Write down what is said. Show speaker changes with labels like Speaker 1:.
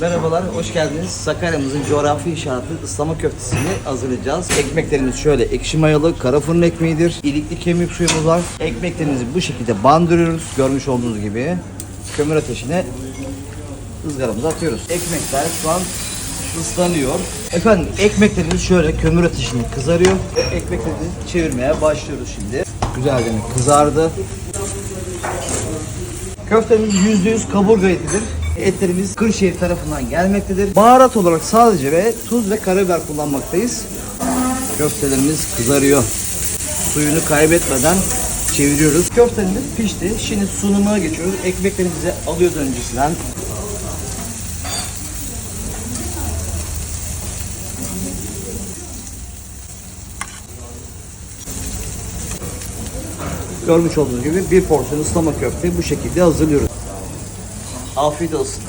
Speaker 1: Merhabalar, hoş geldiniz. Sakarya'mızın coğrafi işaretli ıslama köftesini hazırlayacağız. Ekmeklerimiz şöyle ekşi mayalı, kara fırın ekmeğidir. İlikli kemik suyumuz var. Ekmeklerimizi bu şekilde bandırıyoruz. Görmüş olduğunuz gibi. Kömür ateşine ızgaramızı atıyoruz. Ekmekler şu an ıslanıyor. Efendim ekmeklerimiz şöyle kömür ateşinde kızarıyor. Ve ekmeklerimizi çevirmeye başlıyoruz şimdi. Güzelce kızardı. Köftemiz %100 kaburga etidir. Etlerimiz Kırşehir tarafından gelmektedir. Baharat olarak sadece ve tuz ve karabiber kullanmaktayız. Köftelerimiz kızarıyor. Suyunu kaybetmeden çeviriyoruz. Köftelerimiz pişti. Şimdi sunumuna geçiyoruz. Ekmeklerimizi alıyoruz öncesinden. Görmüş olduğunuz gibi bir porsiyon ıslama köfte bu şekilde hazırlıyoruz. Afiyet olsun.